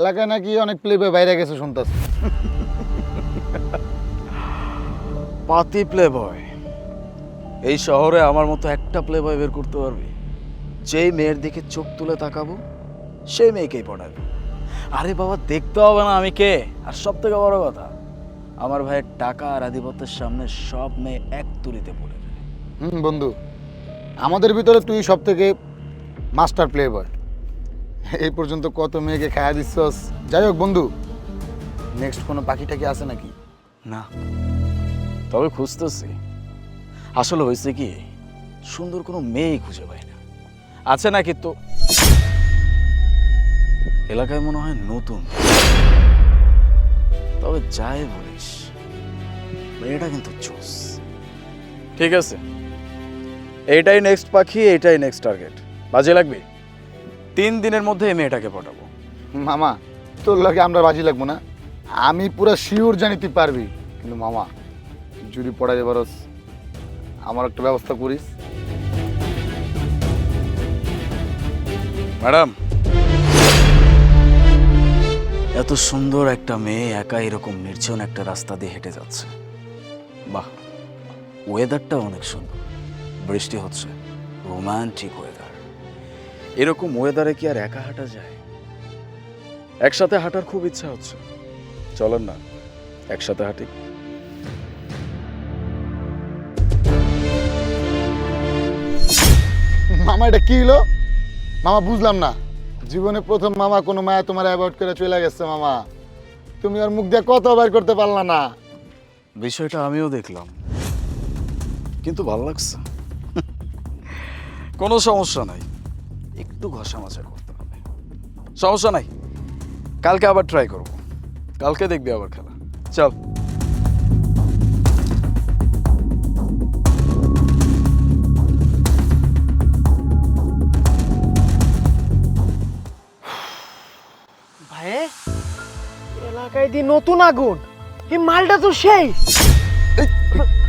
এলাকায় নাকি অনেক প্লে বাইরে গেছে শুনতাস পাতি প্লে বয় এই শহরে আমার মতো একটা প্লে বয় বের করতে পারবি। যেই মেয়ের দিকে চোখ তুলে তাকাবো সেই মেয়েকেই পড়াবে। আরে বাবা দেখতে হবে না আমি কে। আর সব থেকে বড় কথা আমার ভাইয়ের টাকা আর আধিপত্যের সামনে সব মেয়ে এক তুলিতে পড়ে যায়। হুম বন্ধু আমাদের ভিতরে তুই সব থেকে মাস্টার প্লে বয় এই পর্যন্ত কত মেয়েকে খায়া দিচ্ছস? যাই হোক, বন্ধু নেক্সট কোনো পাখিটা কি আছে নাকি? না, তবে খুঁজতেছি। আসলে হয়েছে কি, সুন্দর কোনো মেয়েই খুঁজে পাই না। আছে নাকি তো? এলাকায় মনে হয় নতুন। তবে যাই বলিস, মেয়েটা কিন্তু চুস। ঠিক আছে এইটাই নেক্সট পাখি এইটাই নেক্সট টার্গেট বাজে লাগবে? তিন দিনের মধ্যে এই মেয়েটাকে পটাবো মামা তোর লাগে আমরা বাজি লাগবো না। আমি পুরো শিওর জানি তুই পারবি কিন্তু মামা যদি পড়া যাবারস আমার একটা ব্যবস্থা করিস। ম্যাডাম। এত সুন্দর একটা মেয়ে একা এরকম নির্জন একটা রাস্তা দিয়ে হেঁটে যাচ্ছে। বাহ ওয়েদারটা অনেক সুন্দর। বৃষ্টি হচ্ছে রোমান্টিক ওয়েদার এরকম ওয়েদারে কি আর একা হাঁটা যায়? একসাথে হাঁটার খুব ইচ্ছা হচ্ছে। চলেন না একসাথে হাঁটি। মামা এটা কি হলো? মামা বুঝলাম না। জীবনে প্রথম মামা কোনো মায়া তোমার অ্যাভয়েড করে চলে গেছে মামা। তুমি আর মুখ দিয়ে কত বার করতে পারলা না। বিষয়টা আমিও দেখলাম। কিন্তু ভালো লাগছে। কোনো সমস্যা নাই। একটু ঘষা মাজা করতে হবে। সমস্যা নাই। কালকে আবার ট্রাই করব। কালকে দেখবি আবার খেলা। চল। ভাই এলাকায় দি নতুন আগুন। এই মালটা তো সেই।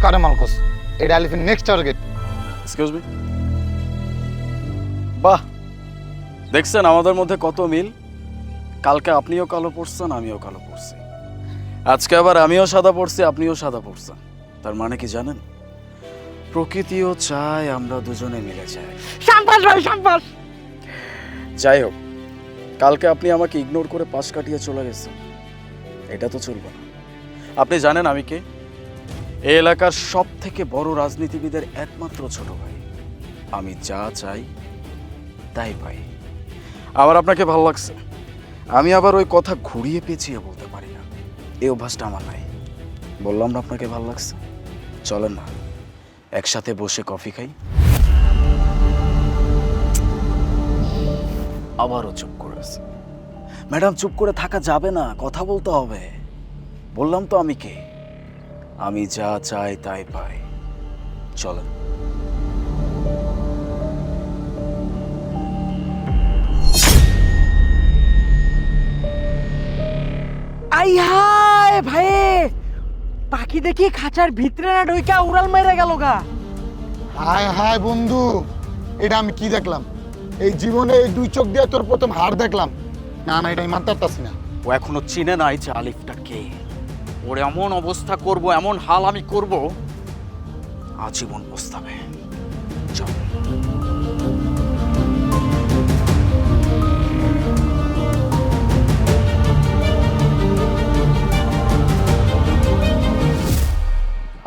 কারে মালকস এটা আলিফের নেক্সট টার্গেট এক্সকিউজ মি বাহ! দেখছেন আমাদের মধ্যে কত মিল? কালকে আপনিও কালো পড়ছেন আমিও কালো পড়ছি আজকে আবার আমিও সাদা পড়ছি আপনিও সাদা পড়ছেন তার মানে কি জানেন? প্রকৃতিও চায় আমরা দুজনে মিলে যাই। সাম্পাস ভাই সাম্পাস যাই হোক কালকে আপনি আমাকে ইগনোর করে পাশ কাটিয়ে চলে গেছেন। এটা তো চলবে না। আপনি জানেন আমি কে? এই এলাকার সব থেকে বড় রাজনীতিবিদের একমাত্র ছোট ভাই। আমি যা চাই তাই পাই। আমার আপনাকে ভালো লাগছে। আমি আবার ওই কথা ঘুরিয়ে পেঁচিয়ে বলতে পারি না। এই অভ্যাসটা আমার নাই। বললাম না আপনাকে ভালো লাগছে? চলেন না। একসাথে বসে কফি খাই। আবারও চুপ করেছে ম্যাডাম, চুপ করে থাকা যাবে না। কথা বলতে হবে। বললাম তো আমি কে? আমি যা চাই তাই পাই। চলেন। আই হায় ভাই। পাখি দেখি খাঁচার ভিতরে না ঢুইকা উড়াল মেরে গেল গা। হায় হায় বন্ধু এটা আমি কি দেখলাম? এই জীবনে এই দুই চোখ দিয়ে তোর প্রথম হার দেখলাম। না না এটা আমি মানতে পারতাছি না। ও এখনও চিনে নাই যে আলিফটা কে। ওর এমন অবস্থা করব এমন হাল আমি করব আজীবন পস্তাবে। চল।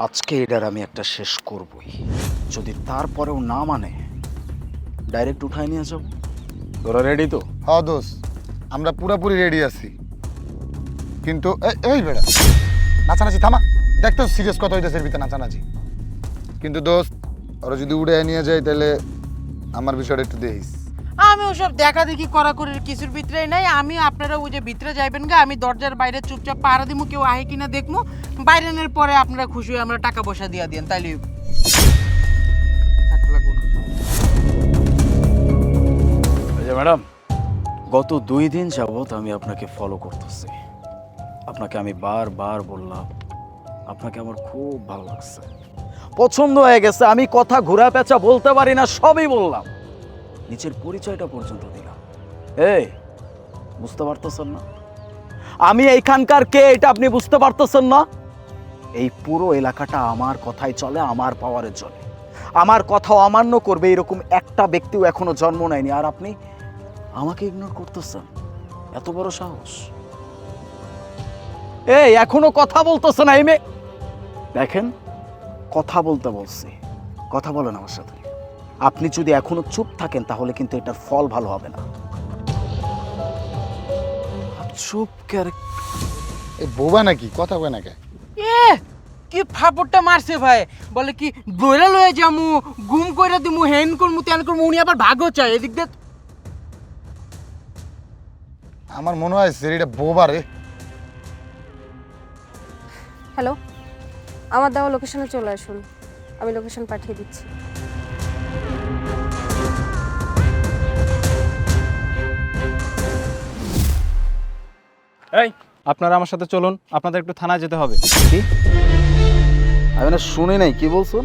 আজকে এটার আমি একটা শেষ করবই। যদি তারপরেও না মানে ডাইরেক্ট উঠায় নিয়ে যাব তোরা রেডি তো? হ দোষ আমরা পুরোপুরি রেডি আছি। কিন্তু এ- এই বেড়া, নাচানাচি, থামা। দেখতো সিরিয়াস কথা হইতেছে এর ভিতরে নাচানাচি। কিন্তু দোস্ত, ওরা যদি উড়ে নিয়ে যায়, তাহলে আমার বিষয়টা একটু দেখিস। আমি ওসব দেখা দেখি করা করে কিছুর ভিতরে নাই। আমি আপনারা ওই যে ভিতরে যাইবেন গা, আমি দরজার বাইরে চুপচাপ পাহারা দিমু, কেউ আহে কিনা দেখমু। বাইরেনের পরে আপনারা খুশি হয়ে আমরা টাকা পয়সা দিয়া দিন তাইলে ম্যাডাম, গত দুই দিন যাবত আমি আপনাকে ফলো করতেছি। আপনাকে আমি বারবার বললাম, আপনাকে আমার খুব ভালো লাগছে। পছন্দ হয়ে গেছে, আমি কথা ঘোরা পেঁচা বলতে পারি না, সবই বললাম। নিচের পরিচয়টা পর্যন্ত দিলাম এই, বুঝতে পারতেছেন না? আমি এইখানকার কে এটা আপনি বুঝতে পারতেছেন না? এই পুরো এলাকাটা আমার কথাই চলে, আমার পাওয়ারের চলে আমার কথা অমান্য করবে এরকম একটা ব্যক্তিও এখনও জন্ম নেয়নি। আর আপনি আমাকে ইগনোর করতেছেন? এত বড় সাহস। এই, এখনও কথা বলতেছে না, এই মেয়ে। দেখেন, কথা বলতে বলছি। কথা বলেন আমার সাথে। আপনি যদি এখনও চুপ থাকেন তাহলে কিন্তু এটার ফল ভালো হবে না। চুপ করে এই বোবা নাকি? কথা কয় না কে? এ কি ফাপড়টা মারছে ভাই? বলে কি দৈরা লয়ে যামু গুম কইরা দিমু হেন করমু তেন করমু উনি আবার ভাগও চায়। এদিক দিয়ে আমার মনে হয় সেরিটা বোবা রে। হ্যালো আমার দেওয়া লোকেশনে চলে আসুন। আমি লোকেশন পাঠিয়ে দিচ্ছি। এই আপনারা আমার সাথে চলুন আপনাদের একটু থানায় যেতে হবে। কি? আমি না শুনে নাই কি বলছেন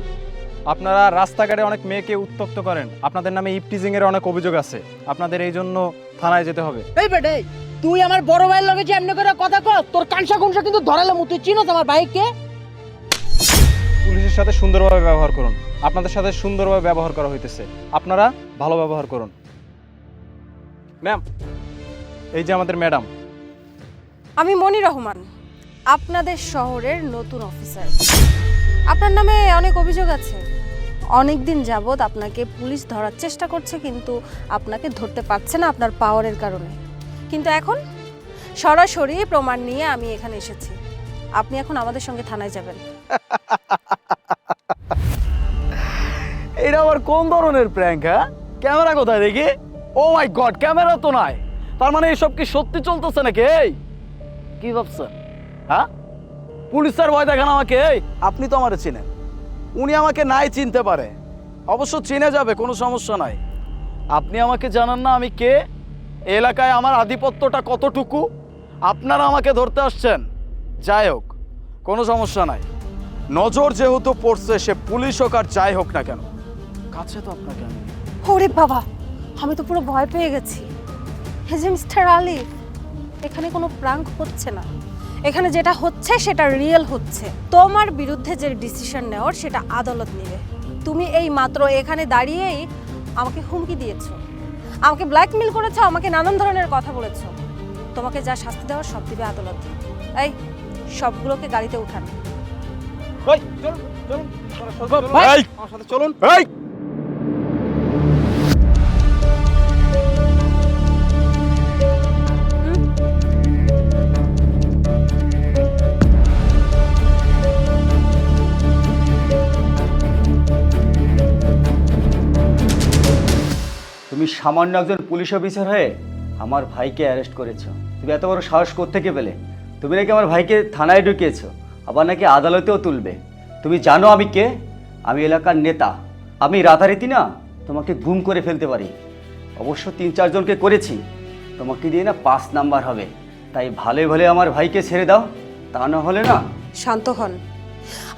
আপনারা রাস্তাঘাটে অনেক মেয়েকে উত্তক্ত করেন। আপনাদের নামে ইপটিজিং এর অনেক অভিযোগ আছে। আপনাদের এই জন্য থানায় যেতে হবে। এই বেটে তুই আমার বড় ভাইয়ের লগে যে এমনি করে কথা কর তোর কানসা কুনসা কিন্তু ধরালাম তুই চিনোস আমার ভাইকে? পুলিশের সাথে সুন্দরভাবে ব্যবহার করুন। আপনাদের সাথে সুন্দরভাবে ব্যবহার করা হইতেছে। আপনারা ভালো ব্যবহার করুন। ম্যাম এই যে আমাদের ম্যাডাম আমি মনি রহমান, আপনাদের শহরের নতুন অফিসার। আপনার নামে অনেক অভিযোগ আছে। অনেক দিন যাবৎ আপনাকে পুলিশ ধরার চেষ্টা করছে, কিন্তু আপনাকে ধরতে পারছে না আপনার পাওয়ারের কারণে। কিন্তু এখন? সরাসরি প্রমাণ নিয়ে আমি এখানে এসেছি। আপনি এখন আমাদের সঙ্গে থানায় যাবেন। এটা আবার কোন ধরনের প্র্যাঙ্ক হ্যাঁ? ক্যামেরা কোথায় দেখি? ও মাই গড ক্যামেরা তো নাই। তার মানে এসব কি সত্যি চলতেছে নাকি, এই? কি ভাবছেন? হ্যাঁ? পুলিশের ভয় দেখান আমাকে এই। আপনি তো আমারে চিনেন। উনি আমাকে নাই চিনতে পারে। অবশ্য চিনে যাবে কোনো সমস্যা নাই। আপনি আমাকে জানান না আমি কে? এলাকায় আমার আধিপত্যটা কতটুকু? আপনারা আমাকে ধরতে আসছেন। যাই হোক কোনো সমস্যা নাই। নজর যেহেতু পড়ছে সে পুলিশ হোক আর যাই হোক না কেন কাছে তো আপনাকে আমি। ওরে বাবা আমি তো পুরো ভয় পেয়ে গেছি। হে যে মিস্টার আলিফ এখানে কোনো প্রাঙ্ক হচ্ছে না। এখানে যেটা হচ্ছে সেটা রিয়েল হচ্ছে। তোমার বিরুদ্ধে যে ডিসিশন নেওয়ার সেটা আদালত নেবে। তুমি এই মাত্র এখানে দাঁড়িয়েই আমাকে হুমকি দিয়েছ। আমাকে ব্ল্যাকমেল করেছ আমাকে নানান ধরনের কথা বলেছ। তোমাকে যা শাস্তি দেওয়ার সব দিবে আদালত। এই সবগুলোকে গাড়িতে উঠান। চলুন, চলুন, চলুন, তুমি সামান্য একজন পুলিশ অফিসার হয়ে আমার ভাইকে অ্যারেস্ট করেছ। তুমি এত বড় সাহস থেকে পেলে? তুমি নাকি আমার ভাইকে থানায় ঢুকিয়েছো, আবার নাকি আদালতেও তুলবে? তুমি জানো আমি কে? আমি এলাকার নেতা। আমি রাতারাতি না, তোমাকে গুম করে ফেলতে পারি। অবশ্য তিন চারজনকে করেছি। তোমাকে দিয়ে না পাঁচ নাম্বার হবে। তাই ভালো ভালো আমার ভাইকে ছেড়ে দাও। তা না হলে না শান্ত হন।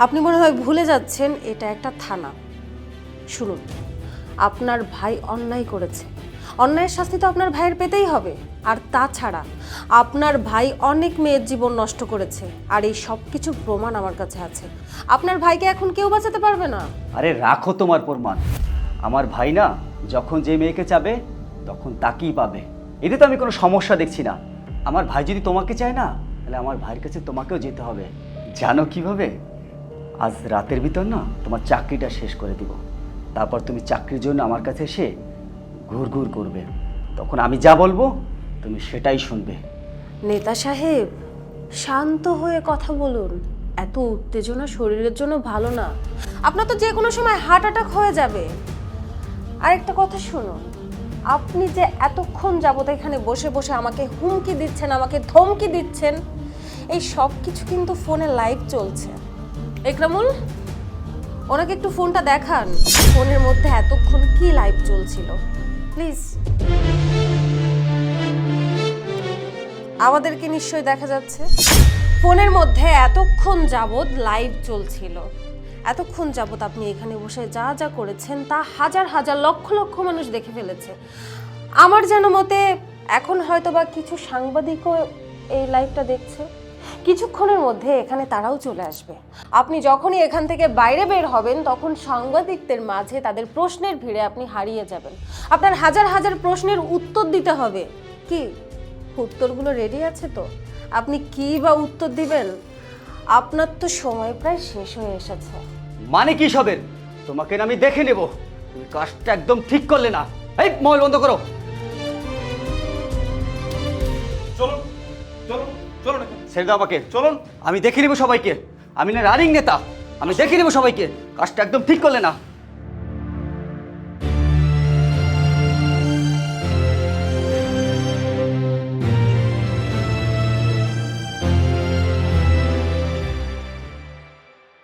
আপনি মনে হয় ভুলে যাচ্ছেন, এটা একটা থানা। শুনুন। আপনার ভাই অন্যায় করেছে। অন্যায়ের শাস্তি তো আপনার ভাইয়ের পেতেই হবে। আর তাছাড়া, আপনার ভাই অনেক মেয়ের জীবন নষ্ট করেছে। আর এই সব কিছু প্রমাণ আমার কাছে আছে। আপনার ভাইকে এখন কেউ বাঁচাতে পারবে না। আরে রাখো তোমার প্রমাণ। আমার ভাই না, যখন যে মেয়েকে চাবে, তখন তাকেই পাবে। এতে তো আমি কোনো সমস্যা দেখছি না। আমার ভাই যদি তোমাকে চায় না, তাহলে আমার ভাইয়ের কাছে তোমাকেও যেতে হবে। জানো কীভাবে? আজ রাতের ভিতর না, তোমার চাকরিটা শেষ করে দিব। তারপর তুমি চাকরির জন্য আমার কাছে এসে ঘুর ঘুর করবে। তখন আমি যা বলব, তুমি সেটাই শুনবে। নেতা সাহেব, শান্ত হয়ে কথা বলুন। এত উত্তেজনা শরীরের জন্য ভালো না। আপনার তো যে কোনো সময় হার্ট অ্যাটাক হয়ে যাবে। আরেকটা কথা শুনুন, আপনি যে এতক্ষণ যাবত এখানে বসে বসে আমাকে হুমকি দিচ্ছেন, আমাকে ধমকি দিচ্ছেন, এই সব কিছু কিন্তু ফোনে লাইভ চলছে। একরামুল? ওনাকে একটু ফোনটা দেখান। ফোনের মধ্যে এতক্ষণ কি লাইভ চলছিল? প্লিজ আমাদেরকে নিশ্চয়ই দেখা যাচ্ছে। ফোনের মধ্যে এতক্ষণ যাবৎ লাইভ চলছিল। এতক্ষণ যাবৎ আপনি এখানে বসে যা যা করেছেন তা হাজার হাজার লক্ষ লক্ষ মানুষ দেখে ফেলেছে। আমার যেন মতে এখন হয়তো বা কিছু সাংবাদিকও এই লাইভটা দেখছে। কিছুক্ষণের মধ্যে এখানে তারাও চলে আসবে। আপনি যখনই এখান থেকে বাইরে বের হবেন তখন সাংবাদিকদের মাঝে তাদের প্রশ্নের ভিড়ে আপনি হারিয়ে যাবেন। আপনার হাজার হাজার প্রশ্নের উত্তর দিতে হবে। কি? উত্তরগুলো রেডি আছে তো? আপনি কি বা উত্তর দিবেন? আপনার তো সময় প্রায় শেষ হয়ে এসেছে। মানে কি সবের? তোমাকে আমি দেখে নেব। তুমি কাজটা একদম ঠিক করলে না। এই মোবাইল বন্ধ করো। চলুন চলুন চলুন এখানে। ছেড়ে দাও আমাকে চলুন, আমি দেখে নেব সবাইকে। আমি না রানিং নেতা, আমি দেখে নেব সবাইকে। কাজটা একদম ঠিক করলে না।